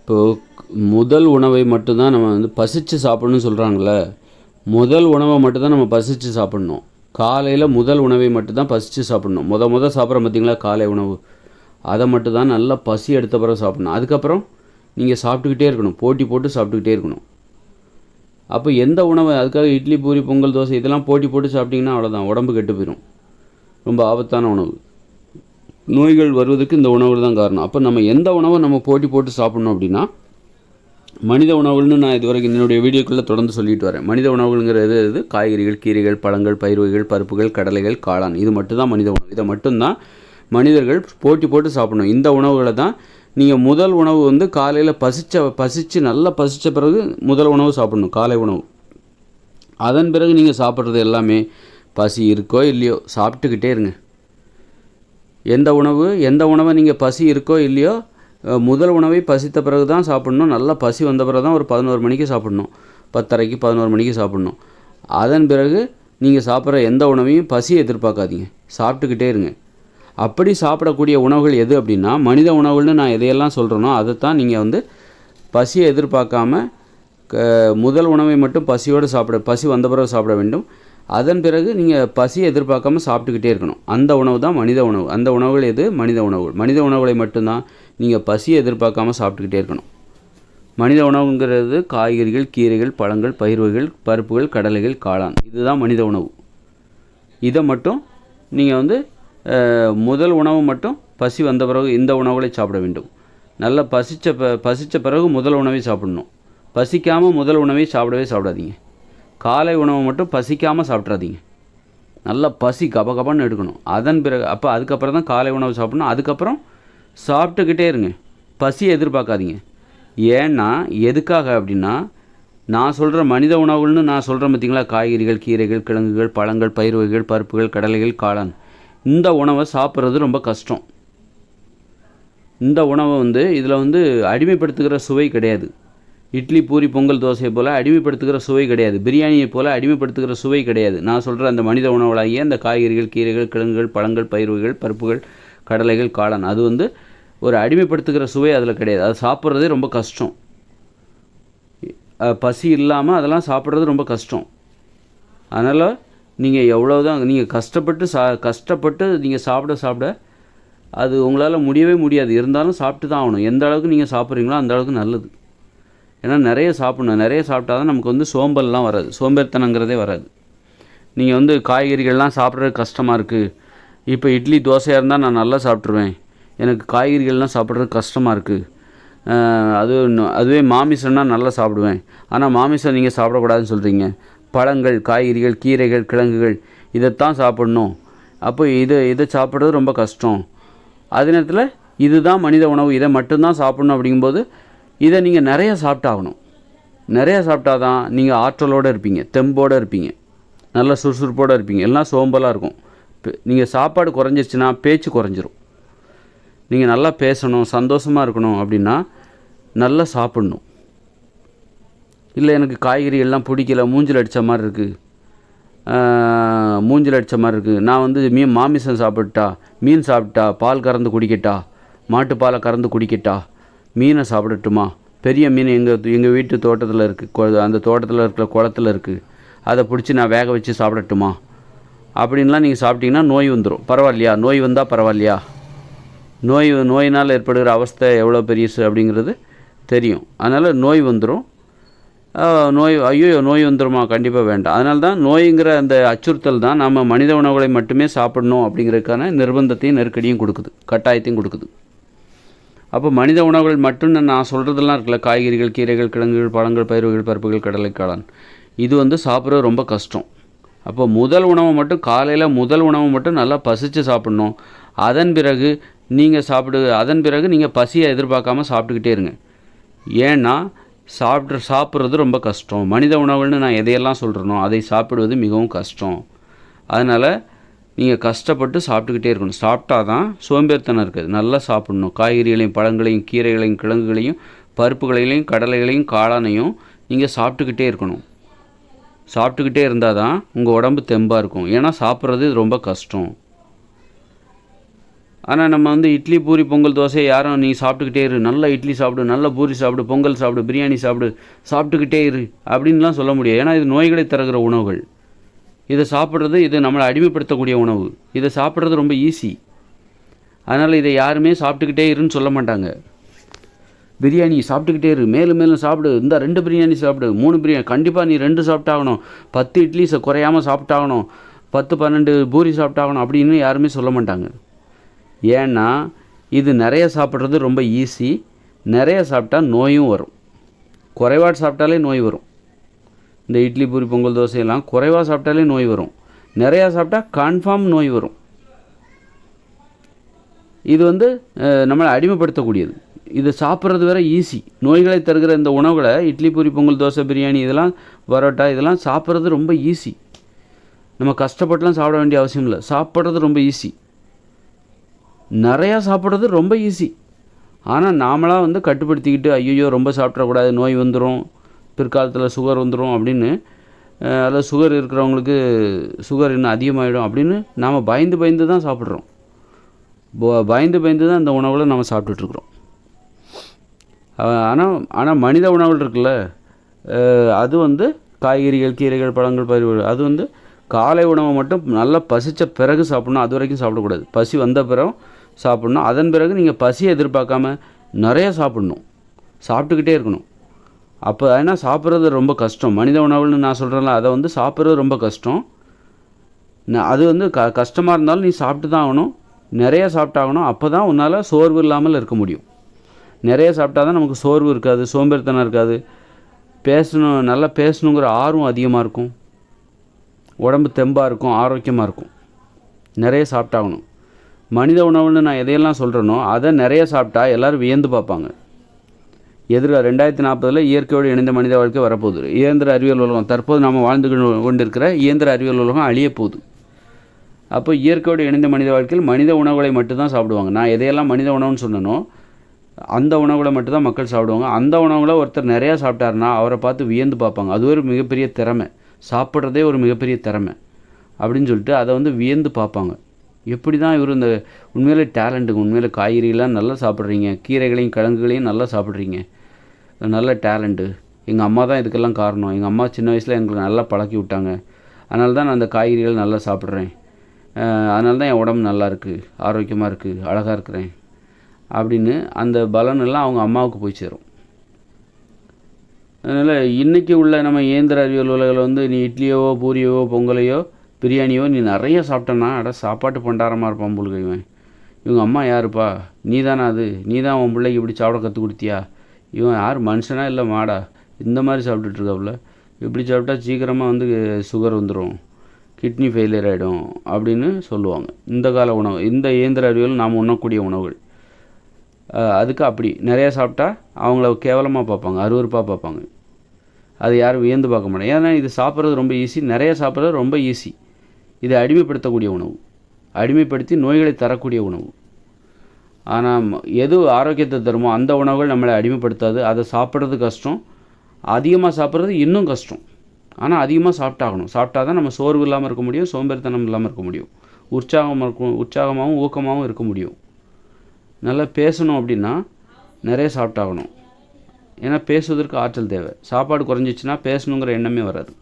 இப்போது முதல் உணவை மட்டும்தான் நம்ம வந்து பசித்து சாப்பிடணும்னு சொல்கிறாங்களே முதல் உணவை மட்டும்தான் நம்ம பசித்து சாப்பிட்ணும். காலையில் முதல் உணவை மட்டும்தான் பசித்து சாப்பிட்ணும். முத முத சாப்பிட்ற பார்த்தீங்களா காலை உணவு. அதை மட்டும்தான் நல்லா பசி எடுத்த பிறகு சாப்பிட்ணும். அதுக்கப்புறம் நீங்கள் சாப்பிட்டுக்கிட்டே இருக்கணும். போட்டி போட்டு சாப்பிட்டுக்கிட்டே இருக்கணும். அப்போ எந்த உணவை அதுக்காக இட்லி பூரி பொங்கல் தோசை இதெல்லாம் போட்டி போட்டு சாப்பிட்டிங்கன்னா அவ்வளோதான் உடம்பு கெட்டு போயிடும் ரொம்ப ஆபத்தான உணவு. நோய்கள் வருவதற்கு இந்த உணவு தான் காரணம். அப்போ நம்ம எந்த உணவை நம்ம போட்டி போட்டு சாப்பிட்ணும் அப்படின்னா மனித உணவுகள்னு நான் இதுவரைக்கும் என்னுடைய வீடியோக்குள்ளே தொடர்ந்து சொல்லிட்டு வரேன். மனித உணவுகள்ங்கிறது இது காய்கறிகள் கீரைகள் பழங்கள் பயிர் வகைகள் பருப்புகள் கடலைகள் காளான். இது மட்டும்தான் மனித உணவு. இதை மட்டும்தான் மனிதர்கள் போட்டி போட்டு சாப்பிடணும். இந்த உணவுகளை தான் நீங்கள் முதல் உணவு வந்து காலையில் பசிச்ச பசித்து நல்லா பசித்த பிறகு முதல் உணவு சாப்பிடணும். காலை உணவு. அதன் பிறகு நீங்கள் சாப்பிட்றது எல்லாமே பசி இருக்கோ இல்லையோ சாப்பிட்டுக்கிட்டே இருங்க. எந்த உணவு எந்த உணவை நீங்கள் பசி இருக்கோ இல்லையோ முதல் உணவை பசித்த பிறகு தான் சாப்பிடணும். நல்லா பசி வந்த பிறகு தான் ஒரு பதினோரு மணிக்கு சாப்பிடணும். பத்தரைக்கு பதினோரு மணிக்கு சாப்பிடணும். அதன் பிறகு நீங்கள் சாப்பிட்ற எந்த உணவையும் பசியை எதிர்பார்க்காதீங்க. சாப்பிட்டுக்கிட்டே இருங்க. அப்படி சாப்பிடக்கூடிய உணவுகள் எது அப்படின்னா மனித உணவுகள்னு நான் எதையெல்லாம் சொல்கிறேனோ அதைத்தான் நீங்கள் வந்து பசியை எதிர்பார்க்காம க முதல் உணவை மட்டும் பசியோடு சாப்பிட பசி வந்த பிறகு சாப்பிட வேண்டும். அதன் பிறகு நீங்கள் பசியை எதிர்பார்க்காம சாப்பிட்டுக்கிட்டே இருக்கணும். அந்த உணவு தான் மனித உணவு. அந்த உணவுகள் எது? மனித உணவுகள் மனித உணவுகளை மட்டும்தான் நீங்கள் பசியை எதிர்பார்க்காம சாப்பிட்டுக்கிட்டே இருக்கணும். மனித உணவுங்கிறது காய்கறிகள் கீரைகள் பழங்கள் பயிர் வகைகள் பருப்புகள் கடலைகள் காளான். இதுதான் மனித உணவு. இதை மட்டும் நீங்கள் வந்து முதல் உணவு மட்டும் பசி வந்த பிறகு இந்த உணவுகளை சாப்பிட வேண்டும். நல்லா பசித்த ப பசித்த பிறகு முதல் உணவை சாப்பிடணும். பசிக்காமல் முதல் உணவை சாப்பிடவே சாப்பிடாதீங்க. காலை உணவை மட்டும் பசிக்காமல் சாப்பிட்றாதீங்க. நல்லா பசி கபகபான்னு எடுக்கணும். அதன் பிறகு அப்போ அதுக்கப்புறம் தான் காலை உணவு சாப்பிடணும். அதுக்கப்புறம் சாப்பிட்டுக்கிட்டே இருங்க. பசியை எதிர்பார்க்காதீங்க. ஏன்னா எதுக்காக அப்படின்னா நான் சொல்கிற மனித உணவுகள்னு நான் சொல்கிறேன் பார்த்தீங்களா? காய்கறிகள் கீரைகள் கிழங்குகள் பழங்கள் பயிர் வகைகள் பருப்புகள் கடலைகள் காளான். இந்த உணவை சாப்பிட்றது ரொம்ப கஷ்டம். இந்த உணவை வந்து இதில் வந்து அடிமைப்படுத்துகிற சுவை கிடையாது. இட்லி பூரி பொங்கல் தோசையை போல் அடிமைப்படுத்துகிற சுவை கிடையாது. பிரியாணியை போல் அடிமைப்படுத்துகிற சுவை கிடையாது. நான் சொல்கிற அந்த மனித உணவுகளாகிய அந்த காய்கறிகள் கீரைகள் கிழங்குகள் பழங்கள் பயிர் வகைகள் பருப்புகள் கடலைகள் காளான் அது வந்து ஒரு அடிமைப்படுத்துகிற சுவை அதில் கிடையாது. அது சாப்பிட்றதே ரொம்ப கஷ்டம். பசி இல்லாமல் அதெல்லாம் சாப்பிட்றது ரொம்ப கஷ்டம். அதனால் நீங்கள் எவ்வளோதான் நீங்கள் கஷ்டப்பட்டு சா கஷ்டப்பட்டு நீங்கள் சாப்பிட சாப்பிட அது உங்களால் முடியவே முடியாது. இருந்தாலும் சாப்பிட்டு தான் ஆகணும். எந்த அளவுக்கு நீங்கள் சாப்பிட்றீங்களோ அந்த அளவுக்கு நல்லது. ஏன்னா நிறைய சாப்பிடணும். நிறைய சாப்பிட்டா தான் நமக்கு வந்து சோம்பல்லாம் வராது. சோம்பேறித்தனங்கிறதே வராது. நீங்கள் வந்து காய்கறிகள்லாம் சாப்பிட்றது கஷ்டமாக இருக்குது இப்போ இட்லி தோசையாக இருந்தால் நான் நல்லா சாப்பிட்ருவேன் எனக்கு காய்கறிகள்லாம் சாப்பிட்றது கஷ்டமாக இருக்குது அது அதுவே மாமிசம்னா நல்லா சாப்பிடுவேன். ஆனால் மாமிசம் நீங்கள் சாப்பிடக்கூடாதுன்னு சொல்கிறீங்க பழங்கள் காய்கறிகள் கீரைகள் கிழங்குகள் இதைத்தான் சாப்பிடணும். அப்போ இதை இதை சாப்பிட்றது ரொம்ப கஷ்டம். அதே நேரத்தில் இதுதான் மனித உணவு. இதை மட்டும்தான் சாப்பிடணும் அப்படிங்கும்போது இதை நீங்கள் நிறைய சாப்பிட்டாகணும். நிறையா சாப்பிட்டா தான் நீங்கள் ஆற்றலோடு இருப்பீங்க தெம்போடு இருப்பீங்க நல்ல சுறுசுறுப்போடு இருப்பீங்க எல்லாம் சோம்பலாக இருக்கும். நீங்கள் சாப்பாடு குறைஞ்சிருச்சுன்னா பேச்சு குறைஞ்சிரும். நீங்கள் நல்லா பேசணும் சந்தோஷமாக இருக்கணும் அப்படின்னா நல்லா சாப்பிட்ணும். இல்லை எனக்கு காய்கறி எல்லாம் பிடிக்கல மூஞ்சில் அடித்த மாதிரி இருக்குது மூஞ்சில் அடித்த மாதிரி இருக்குது நான் வந்து மீன் மாமிசம் சாப்பிட்டா மீன் சாப்பிட்டா பால் கறந்து குடிக்கட்டா மாட்டுப்பாலை கறந்து குடிக்கட்டா மீனை சாப்பிடட்டுமா? பெரிய மீன் எங்கள் எங்கள் வீட்டு தோட்டத்தில் இருக்குது அந்த தோட்டத்தில் இருக்கிற குளத்துல இருக்குது அதை பிடிச்சி நான் வேக வச்சு சாப்பிடட்டுமா? அப்படின்லாம் நீங்கள் சாப்பிட்டீங்கன்னா நோய் வந்துடும் பரவாயில்லையா? நோய் வந்தால் பரவாயில்லையா? நோய் நோயினால் ஏற்படுகிற அவஸ்தை எவ்வளோ பெரியசு அப்படிங்கிறது தெரியும். அதனால் நோய் வந்துடும் நோய் ஐயோ நோய் வந்துருமா? கண்டிப்பாக வேண்டாம். அதனால தான் நோய்ங்கிற அந்த அச்சுறுத்தல் தான் நம்ம மனித உணவுகளை மட்டுமே சாப்பிடணும் அப்படிங்கிறதுக்கான நிர்பந்தத்தையும் நெருக்கடியும் கொடுக்குது. கட்டாயத்தையும் கொடுக்குது. அப்போ மனித உணவுகள் மட்டும் நான் சொல்கிறதெல்லாம் இருக்குல்ல? காய்கறிகள் கீரைகள் கிழங்குகள் பழங்கள் பயிர்கள் பருப்புகள் கடலைக்காளான். இது வந்து சாப்பிட்றது ரொம்ப கஷ்டம். அப்போ முதல் உணவை மட்டும் காலையில் முதல் உணவை மட்டும் நல்லா பசித்து சாப்பிட்ணும். அதன் பிறகு நீங்கள் சாப்பிடு அதன் பிறகு நீங்கள் பசியை எதிர்பார்க்காம சாப்பிட்டுக்கிட்டே இருங்க. ஏன்னா சாப்பிட்ற சாப்பிட்றது ரொம்ப கஷ்டம். மனித உணவுகள்னு நான் எதையெல்லாம் சொல்கிறேனோ அதை சாப்பிடுவது மிகவும் கஷ்டம். அதனால் நீங்கள் கஷ்டப்பட்டு சாப்பிட்டுக்கிட்டே இருக்கணும். சாப்பிட்டா தான் சோம்பேறித்தனம் இருக்குது. நல்லா சாப்பிடணும். காய்கறிகளையும் பழங்களையும் கீரைகளையும் கிழங்குகளையும் பருப்புகளையும் கடலைகளையும் காளானையும் நீங்கள் சாப்பிட்டுக்கிட்டே இருக்கணும். சாப்பிட்டுக்கிட்டே இருந்தால் தான் உங்கள் உடம்பு தெம்பாக இருக்கும். ஏன்னா சாப்பிட்றது ரொம்ப கஷ்டம். ஆனால் நம்ம வந்து இட்லி பூரி பொங்கல் தோசை யாரும் நீ சாப்பிட்டுக்கிட்டே இரு. நல்ல இட்லி சாப்பிடு நல்ல பூரி சாப்பிடு பொங்கல் சாப்பிடு பிரியாணி சாப்பிடு சாப்பிட்டுக்கிட்டே இரு. அப்படின்லாம் சொல்ல முடியாது. ஏன்னா இது நோய்களை தருகிற உணவுகள். இதை சாப்பிட்றது இது நம்மளை அடிமைப்படுத்தக்கூடிய உணவு. இதை சாப்பிட்றது ரொம்ப ஈஸி அதனால் இதை யாருமே சாப்பிட்டுக்கிட்டே இருன்னு சொல்ல மாட்டாங்க. பிரியாணி சாப்பிட்டுக்கிட்டே இரு. மேலும் மேலும் சாப்பிடு. இந்த ரெண்டு பிரியாணி சாப்பிடு. மூணு பிரியாணி. கண்டிப்பாக நீ ரெண்டு சாப்பிட்டாகணும். பத்து இட்லி குறையாமல் குறையாம சாப்பிட்டாகணும். பத்து பன்னெண்டு பூரி சாப்பிட்டாகணும் அப்படின்னு யாருமே சொல்ல மாட்டாங்க. ஏன்னா இது நிறைய சாப்பிட்றது ரொம்ப ஈஸி நிறைய சாப்பிட்டா நோயும் வரும். குறைவாக சாப்பிட்டாலே நோய் வரும். இந்த இட்லி பூரி பொங்கல் தோசையெல்லாம் குறைவாக சாப்பிட்டாலே நோய் வரும். நிறையா சாப்பிட்டா கன்ஃபார்ம் நோய் வரும். இது வந்து நம்மளை அடிமைப்படுத்தக்கூடியது. இது சாப்பிட்றது வேற ஈஸி நோய்களை தருகிற இந்த உணவுகளை இட்லி பூரி பொங்கல் தோசை பிரியாணி இதெல்லாம் பரோட்டா இதெல்லாம் சாப்பிட்றது ரொம்ப ஈஸி நம்ம கஷ்டப்பட்டுலாம் சாப்பிட வேண்டிய அவசியம் இல்லை. சாப்பிட்றது ரொம்ப ஈஸி நிறையா சாப்பிட்றது ரொம்ப ஈஸி ஆனால் நாமளாக வந்து கட்டுப்படுத்திக்கிட்டு ஐயோ ரொம்ப சாப்பிடக்கூடாது நோய் வந்துடும் பிற்காலத்தில் சுகர் வந்துடும் அப்படின்னு அதில் சுகர் இருக்கிறவங்களுக்கு சுகர் இன்னும் அதிகமாகிடும் அப்படின்னு நாம் பயந்து பயந்து தான் சாப்பிட்றோம். பயந்து பயந்து தான் இந்த உணவுகளை நம்ம சாப்பிட்டுட்ருக்குறோம் ஆனால் ஆனால் மனித உணவுகள் இருக்குல்ல அது வந்து காய்கறிகள் கீரைகள் பழங்கள் பயிர்கள் அது வந்து காலை உணவை மட்டும் நல்லா பசித்த பிறகு சாப்பிட்ணும் அது வரைக்கும் சாப்பிடக்கூடாது. பசி வந்த பிறகு சாப்பிட்ணும். அதன் பிறகு நீங்கள் பசியை எதிர்பார்க்காம நிறைய சாப்பிட்ணும். சாப்பிட்டுக்கிட்டே இருக்கணும். அப்போ ஏன்னா சாப்பிட்றது ரொம்ப கஷ்டம். மனித உணவுன்னு நான் சொல்கிறேன்ல அதை வந்து சாப்பிட்றது ரொம்ப கஷ்டம். அது வந்து க கஷ்டமாக இருந்தாலும் நீ சாப்பிட்டு தான் ஆகணும். நிறைய சாப்பிட்டாகணும். அப்போ தான் உன்னால் சோர்வு இல்லாமல் இருக்க முடியும். நிறைய சாப்பிட்டா தான் நமக்கு சோர்வு இருக்காது சோம்பேறித்தனம் இருக்காது. பேசணும் நல்லா பேசணுங்கிற ஆர்வம் அதிகமாக இருக்கும். உடம்பு தெம்பாக இருக்கும் ஆரோக்கியமாக இருக்கும். நிறைய சாப்பிட்டாகணும். மனித உணவுன்னு நான் எதையெல்லாம் சொல்கிறேனோ அதை நிறைய சாப்பிட்டா எல்லோரும் வியந்து பார்ப்பாங்க. எதிர்கால ரெண்டாயிரத்தி நாற்பதில் இயற்கையோடு இணைந்த மனித வாழ்க்கை வரப்போகுது. இயந்திர அறிவியல் உலகம் தற்போது நாம் வாழ்ந்து கொண்டு- கொண்டிருக்கிற இயந்திர அறிவியல் உலகம் அழிய போகுது. அப்போ இயற்கையோடு இணைந்த மனித வாழ்க்கையில் மனித உணவுகளை மட்டும்தான் சாப்பிடுவாங்க. நான் எதையெல்லாம் மனித உணவுன்னு சொன்னனோ அந்த உணவுகளை மட்டும்தான் மக்கள் சாப்பிடுவாங்க. அந்த உணவுகளை ஒருத்தர் நிறையா சாப்பிட்டாருன்னா அவரை பார்த்து வியந்து பார்ப்பாங்க. அது ஒரு மிகப்பெரிய திறமை. சாப்பிட்றதே ஒரு மிகப்பெரிய திறமை. அப்படின்னு சொல்லிட்டு அதை வந்து வியந்து பார்ப்பாங்க. எப்படி தான் இவர் இந்த உண்மையிலே டேலண்ட்டுங்க உண்மையிலே காய்கறிகள்லாம் நல்லா சாப்பிட்றீங்க கீரைகளையும் கிழங்குகளையும் நல்லா சாப்பிட்றீங்க. நல்ல டேலண்ட்டு. எங்கள் அம்மா தான் இதுக்கெல்லாம் காரணம். எங்கள் அம்மா சின்ன வயசில் எங்களுக்கு நல்லா பழக்கி விட்டாங்க. அதனால தான் நான் அந்த காய்கறிகள் நல்லா சாப்பிட்றேன். அதனால தான் என் உடம்பு நல்லா இருக்குது ஆரோக்கியமாக இருக்குது அழகாக இருக்கிறேன். அப்படின்னு அந்த பலன் எல்லாம் அவங்க அம்மாவுக்கு போய் சேரும். அதனால் இன்றைக்கி உள்ள நம்ம இயந்திர அறிவியல் உலகில் வந்து நீ இட்லியோவோ பூரியவோ பொங்கலையோ பிரியாணியோ நீ நிறைய சாப்பிட்டேன்னா அட சாப்பாட்டு பண்டாரமாக இருப்பான் போலுங்க இவன். இவங்க அம்மா யாருப்பா? நீ தானே அது? நீ தான் உன் பிள்ளைக்கு இப்படி சாப்பிட கற்றுக் கொடுத்தியா? இவன் யார்? மனுஷனா இல்லை மாடா? இந்த மாதிரி சாப்பிட்டுட்ருக்காப்புல. இப்படி சாப்பிட்டா சீக்கிரமாக வந்து சுகர் வந்துடும் கிட்னி ஃபெயிலியர் ஆகிடும் அப்படின்னு சொல்லுவாங்க. இந்த கால உணவு இந்த இயந்திர அறிவியல் நாம் உண்ணக்கூடிய உணவுகள். அதுக்கு அப்படி. நிறைய சாப்பிட்டா அவங்கள கேவலமாக பார்ப்பாங்க அருவருப்பாக பார்ப்பாங்க. அது யாரும் வியந்து பார்க்க மாட்டாங்க. ஏன்னா இது சாப்பிட்றது ரொம்ப ஈஸி நிறைய சாப்பிட்றது ரொம்ப ஈஸி இது அடிமைப்படுத்தக்கூடிய உணவு. அடிமைப்படுத்தி நோய்களை தரக்கூடிய உணவு. ஆனால் எது ஆரோக்கியத்தை தருமோ அந்த உணவுகள் நம்மளை அடிமைப்படுத்தாது. அதை சாப்பிட்றது கஷ்டம். அதிகமாக சாப்பிட்றது இன்னும் கஷ்டம். ஆனால் அதிகமாக சாப்பிட்டாகணும். சாப்பிட்டா தான் நம்ம சோர்வு இல்லாமல் இருக்க முடியும் சோம்பேறித்தனம் இல்லாமல் இருக்க முடியும். உற்சாகமாக இருக்கும் உற்சாகமாகவும் ஊக்கமாகவும் இருக்க முடியும். நல்லா பேசணும் அப்படின்னா நிறைய சாப்பிட்டாகணும். ஏன்னா பேசுவதற்கு ஆற்றல் தேவை. சாப்பாடு குறைஞ்சிச்சுன்னா பேசணுங்கிற எண்ணமே வராது.